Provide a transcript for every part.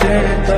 মাঝে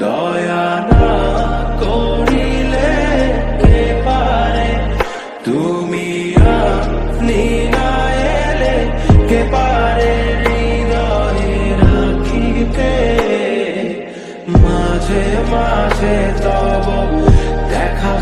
দয়া না করিলে কে পারে? তুমি আপনি না এলে কে পারে? হৃদয়ে রাখিতে মাঝে মাঝে তব দেখা